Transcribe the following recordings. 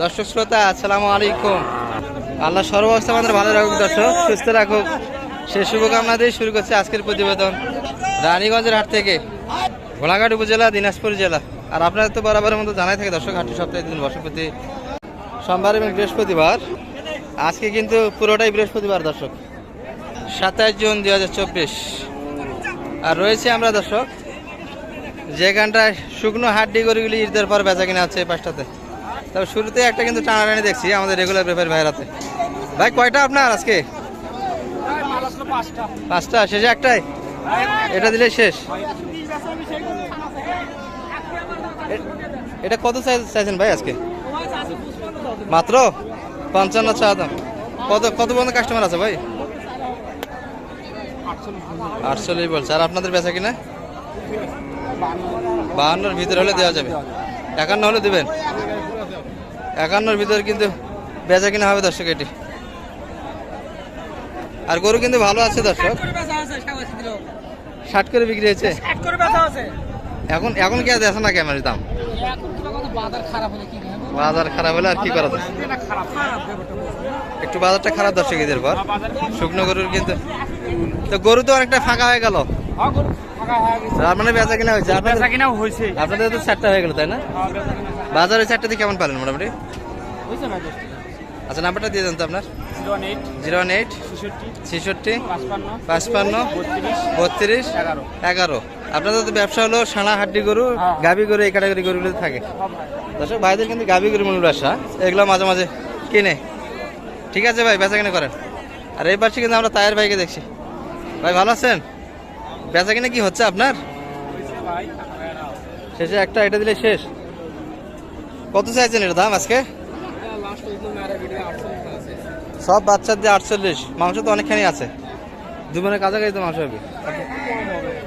দর্শক শ্রোতা, আসসালামু আলাইকুম। আল্লাহ সর্বাবস্থা আমাদের ভালো রাখুক, দর্শক, সুস্থ রাখুক। সে শুভকামনা দিয়ে শুরু করছে আজকের প্রতিবেদন রানীগঞ্জের হাট থেকে ঘোড়াঘাট উপজেলা, দিনাজপুর জেলা। আর আপনাদের তো বরাবরের মতো জানাই থাকে, দর্শক, হাটটি সপ্তাহে দিন বর্ষপতি সোমবার এবং বৃহস্পতিবার। আজকে কিন্তু পুরোটাই বৃহস্পতিবার, দর্শক। সাতাশ জুন দুই হাজার চব্বিশ। আর রয়েছে আমরা, দর্শক যেখানটায় শুকনো হাড্ডি গরুগুলি ঈদের পর বেচা কিনা আছে পাঁচটাতে তবে শুরুতে একটা কিন্তু টানাটানি দেখছি, আমাদের রেগুলার ব্যাপার ভাইরাতে ভাই, কয়টা আপনার আজকে? পাঁচটা, শেষে একটাই? এটা দিলে শেষ। এটা কত চাইছেন ভাই আজকে? মাত্র? পঞ্চান্ন চা কত কত পর্যন্ত কাস্টমার আছে ভাই? আটচল্লিশ বলছে। আর আপনাদের বেচা কিনা? বাহান্নর ভিতরে হলে দেওয়া যাবে। একান্ন হলে দেবেন? একান্নর ভিতরে কিন্তু বেচা কিনা হবে দর্শক এটি। আর গরু কিন্তু ভালো আছে দর্শক। ষাট করে বিক্রি হয়েছে। এখন এখন কি আছে না ক্যামেরার দাম? বাজার খারাপ হলে আর কি করা যায়? একটু বাজারটা খারাপ দর্শক ঈদের পর শুকনো গরুর কিন্তু তো গরু তো অনেকটা ফাঁকা হয়ে গেল। তার মানে বেচা কিনা হয়েছে। আপনাদের আপনাদের তো চারটা হয়ে গেল তাই না? বাজারে চারটাতে কেমন পারেন মোটামুটি? আচ্ছা নাম্বারটা দিয়ে দেন তো আপনার। Zero one eight. ছেষট্টি। পাঁচপান্ন। বত্রিশ। এগারো। আপনাদের তো ব্যবসা হলো সানা হাড্ডি গরু গাভি গরু এই ক্যাটাগরি গরুগুলো থাকে। দর্শক ভাইদের কিন্তু গাভি গরু মূল ব্যবসা। এগুলো মাঝে মাঝে কিনে। ঠিক আছে ভাই বেচা কিনে করেন। আর এই পাশে কিন্তু আমরা তায়ের ভাইকে দেখছি। ভাই ভালো আছেন? বেচা কিনে কি হচ্ছে আপনার? শেষে একটা এটা দিলে শেষ। কত চাইছেন এটা দাম আজকে? সব বাচ্চার দিয়ে আটচল্লিশ মাংস তো অনেকখানি আছে। দুজনের কাছাকাছি তো মাংস হবে।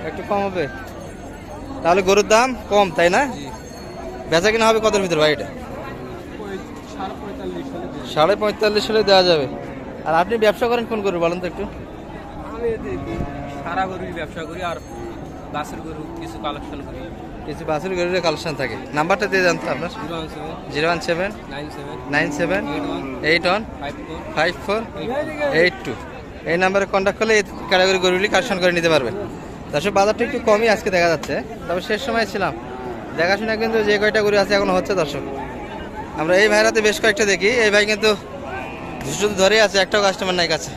একটু কম হবে। তাহলে গরুর দাম কম তাই না? বেচা কিনা হবে কতর ভিতরে ভাই এটা? সাড়ে পঁয়তাল্লিশ হলে দেওয়া যাবে। আর আপনি ব্যবসা করেন কোন গরু বলেন তো একটু। সারা গরুই ব্যবসা করি আর গাছের গরু কিছু কালেকশন করি। কিছু বাসের গরুর কালেকশন থাকে। নাম্বারটা দিয়ে জানতো আপনার। Zero one seven nine seven eight one five four eight two এই নাম্বারে কন্ট্যাক্ট করলে এই ক্যাটাগরি গরুগুলি কালেকশন করে নিতে পারবেন দর্শক বাজারটা একটু কমই আজকে দেখা যাচ্ছে। তবে শেষ সময় ছিলাম। দেখাশোনা কিন্তু যে কয়টা গরু আছে এখন হচ্ছে দর্শক। আমরা এই ভাইরাতে বেশ কয়েকটা দেখি। এই ভাই কিন্তু শুধু ধরেই আছে একটাও কাস্টমার নাই কাছে।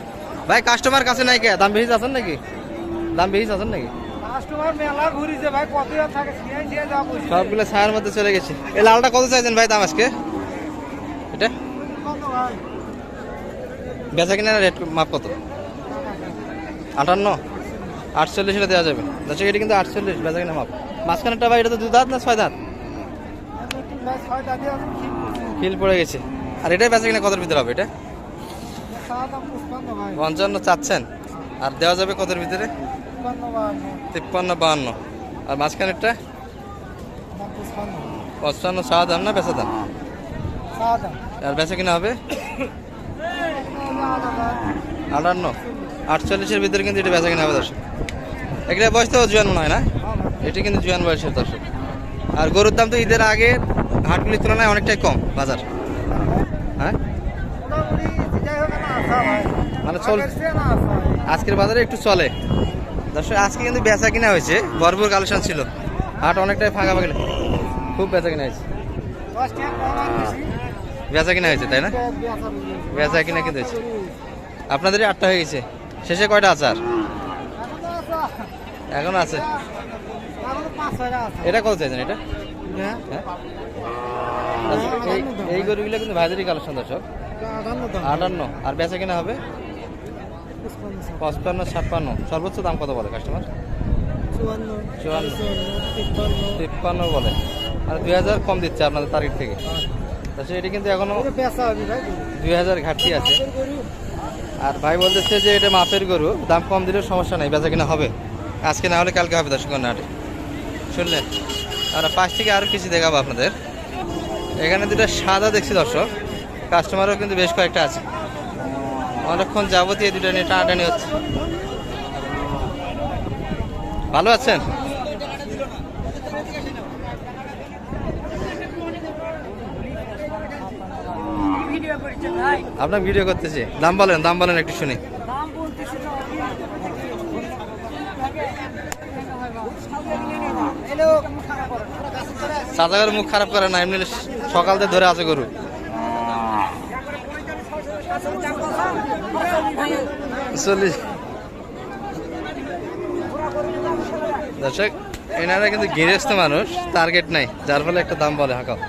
ভাই কাস্টমার কাছে নাই কে? দাম বেশি আছেন নাকি? দাম বেশি আছেন নাকি? সবগুলো ছায়ার মধ্যে চলে গেছে। এই লালটা কত চাইছেন ভাই দাম আজকে? এটা? বেচা কিনা রেট মাপ কত? আটান্ন? আটচল্লিশ হলে দেওয়া যাবে। দর্শক এটা কিন্তু আটচল্লিশ বেচা কিনা মাপ। মাঝখানেরটা ভাই এটা তো দু দাঁত না ছয় দাঁত? ফিল পড়ে গেছে। আর এটাই বেচা কিনা কতর ভিতরে হবে এটা? পঞ্চান্ন চাচ্ছেন। আর দেওয়া যাবে কতর ভিতরে? তিপ্পান্ন বাহান্ন। আর মাঝখানেরটা? পঞ্চান্ন চাওয়া দাম না বেচা দাম? আর বেচা কিনা হবে? আটান্ন। আটচল্লিশের ভিতরে কিন্তু এটা বেচা কিনা হবে দর্শক। এগুলো বয়স তো জুয়ান মনে হয় না? এটি কিন্তু জুয়ান বয়সের দর্শক। আর গরুর দাম তো ঈদের আগে হাটগুলির তুলনায় অনেকটাই কম বাজার। হ্যাঁ? মানে চল। আজকের বাজারে একটু চলে। দর্শক, আজকে কিন্তু বেচা কিনা হয়েছে। ভরপুর কালেকশন ছিল। হাট অনেকটাই ফাঁকা ফাঁকা খুব বেচা কিনা হয়েছে। বেচা কিনা হয়েছে, তাই না? বেচা কিনা কিন্তু হয়েছে। আপনাদেরই আটটা হয়ে গেছে। শেষে কয়টা আছে আর? এখন আছে। এটা কত চাইছেন এটা? হ্যাঁ? এই গরুগুলো কিন্তু ভাইদেরই কালেকশন দর্শক। আটান্ন। আর বেচা কিনা হবে। পঁচপান্ন ছাপ্পান্ন। সর্বোচ্চ দাম কত বলে কাস্টমার চুয়ান্ন চুয়ান্ন। তিপ্পান্ন। বলে। আর দুই হাজার কম দিচ্ছে আপনাদের তারিখ থেকে। এটি কিন্তু এখনও এটা হবে ভাই। দুই হাজার ঘাটতি আছে। আর ভাই বলতেছে যে এটা মাপের গরু। দাম কম দিলেও সমস্যা নেই বেচা কিনা হবে। আজকে না হলে কালকে হবে দর্শক নাটে শুনলেন? আর পাশ থেকে আরও কিছু দেখাবো আপনাদের। এখানে দুটো সাদা দেখছি দর্শক। কাস্টমারও কিন্তু বেশ কয়েকটা আছে। অনেকক্ষণ যাবতীয় দুটো নিয়ে টানাটানি হচ্ছে। ভালো আছেন? আপনার ভিডিও করতেছি। দাম বলেন দাম বলেন একটু শুনি। চাচাগের মুখ খারাপ করে না, এমনি সকাল থেকে ধরে আছে গরু। চল্লিশ। দর্শক, এনারা কিন্তু গৃহস্থ মানুষ টার্গেট নাই, যার ফলে একটা দাম বলে, হাঁকাও।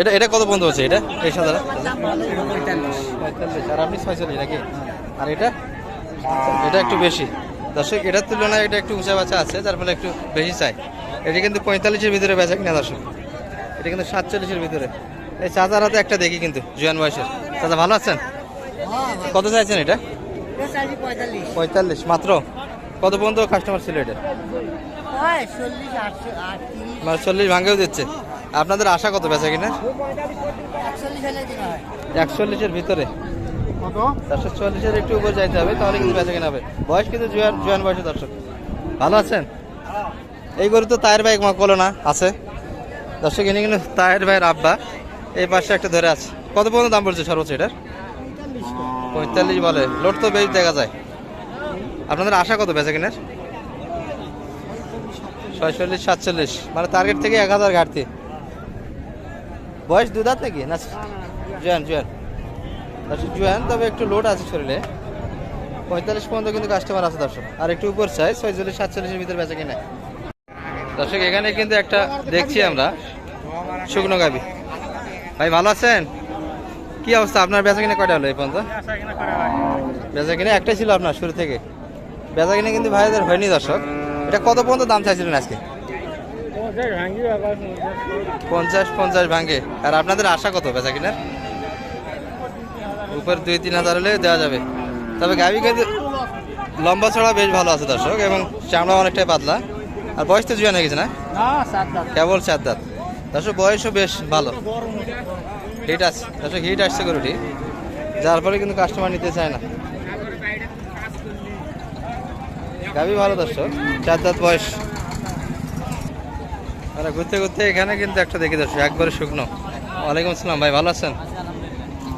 এটা এটা কত বন্ধু হচ্ছে এটা? এই সাদারা পঁয়তাল্লিশ। আর আপনি ছয়চল্লিশ নাকি? আর এটা? এটা একটু বেশি। দর্শক, এটার তুলনায় এটা একটু উঁচা বাচ্চা আছে, যার ফলে একটু বেশি চাই। এটা কিন্তু পঁয়তাল্লিশের ভিতরে বেচা কিনা দর্শক? এটা কিন্তু সাতচল্লিশের ভিতরে। এই চাচার হাতে একটা দেখি কিন্তু জুয়ান বয়সের। চাচা ভালো আছেন? কত চাইছেন এটা? পঁয়তাল্লিশ মাত্র? কত পর্যন্ত কাস্টমার ছিল এটা? মানে চল্লিশ ভাঙেও দিচ্ছে। আপনাদের আশা কত বেচা কিনা? একচল্লিশের ভিতরে। চারশো চল্লিশের একটু উপর যাইতে হবে তাহলে কিন্তু বেচা কিনা হবে। বয়স কিন্তু জুয়ান জুয়ান বয়সে দর্শক। ভালো আছেন? এই গরু তো তায়ের ভাই কলো না, আছে। দর্শক এনে কিন্তু তায়ের ভাইয়ের আব্বা। এই পাশে একটা ধরে আছে। কত পর্যন্ত দাম বলছে সর্বোচ্চ এটার? পঁয়তাল্লিশ বলে। লোড তো বেশ দেখা যায়। আপনাদের আশা কত বেচা কিনার? ছয়চল্লিশ, সাতচল্লিশ। মানে টার্গেট থেকে এক হাজার ঘাটতি। বয়স দুধাত নাকি? না, জুয়ান জুয়ান। দর্শক, জুয়ান, তবে একটু লোড আছে শরীরে। পঁয়তাল্লিশ পর্যন্ত কিন্তু কাস্টমার আছে দর্শক। আর একটু উপর চাই, ছয়চল্লিশ, সাতচল্লিশের ভিতরে বেচা কিনা। দর্শক, এখানে কিন্তু একটা দেখছি আমরা শুকনো গাবি। ভাই, ভালো আছেন? কি অবস্থা? আপনার বেচা কিনে কয়টা হলো এই পর্যন্ত? বেচা কিনে একটাই ছিল আপনার শুরু থেকে। বেচা কিনে কিন্তু ভাইদের হয়নি দর্শক। এটা কত পর্যন্ত দাম চাইছিলেন আজকে? পঞ্চাশ পঞ্চাশ ভাঙ্গে। আর আপনাদের আশা কত বেচা কিনার? উপর দুই, তিন হাজার হলে দেওয়া যাবে। তবে গাবি কিন্তু লম্বা ছড়া বেশ ভালো আছে দর্শক, এবং চামড়া অনেকটাই পাতলা। আর বয়স তো জুয়ান হয়ে গেছে না? কেবল চার দাঁত। দর্শক বয়সও বেশ ভালো। হিট আছে। দর্শক হিট আসছে গরুটি। যার ফলে কিন্তু কাস্টমার নিতে চায় না। গাবি ভালো দর্শক চার দাঁত বয়স। আর ঘুরতে ঘুরতে এখানে কিন্তু একটা দেখি দর্শক একবারে শুকনো। ওয়ালাইকুম আসসালাম ভাই ভালো আছেন?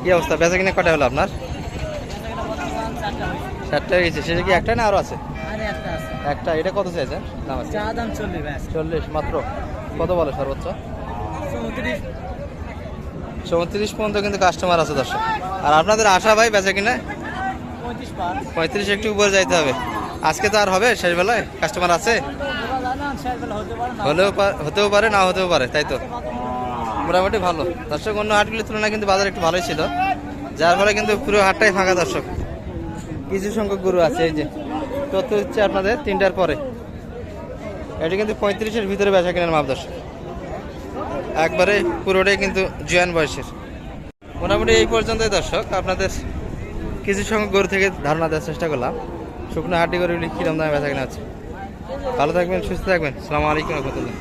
কি অবস্থা? বেচা কিনে কটা হলো আপনার? চারটা হয়ে গেছে সেটা কি একটা না আরও আছে? একটা এটা কত চাইছে দাম আছে। চল্লিশ মাত্র? কত বলে সর্বোচ্চ? চৌত্রিশ। পর্যন্ত কিন্তু কাস্টমার আছে দর্শক। আর আপনাদের আশা ভাই বেচা কিনা? পঁয়ত্রিশ একটু উপরে যাইতে হবে। আজকে তো আর হবে শেষ বেলায়? কাস্টমার আছে? হলেও হতেও পারে না হতেও পারে তাই তো? মোটামুটি ভালো। দর্শক অন্য হাটগুলির তুলনায় কিন্তু বাজার একটু ভালোই ছিল। যার ফলে কিন্তু পুরো হাটটাই ফাঁকা দর্শক। কিছু সংখ্যক গরু আছে এই যে। তথ্য হচ্ছে আপনাদের তিনটার পরে। এটি কিন্তু পঁয়ত্রিশের ভিতরে বেচা কেনার মাপ দর্শক একবারে পুরোটাই কিন্তু জুয়ান বয়সের। মোটামুটি এই পর্যন্তই দর্শক, আপনাদের কিছু সংখ্যক গরু থেকে ধারণা দেওয়ার চেষ্টা করলাম। শুকনো হাড্ডি গরুগুলি কীরকম দামে বেচা কেনা আছে ভালো থাকবেন, সুস্থ থাকবেন। সালামু আলাইকুম রহমতুল্লাহ।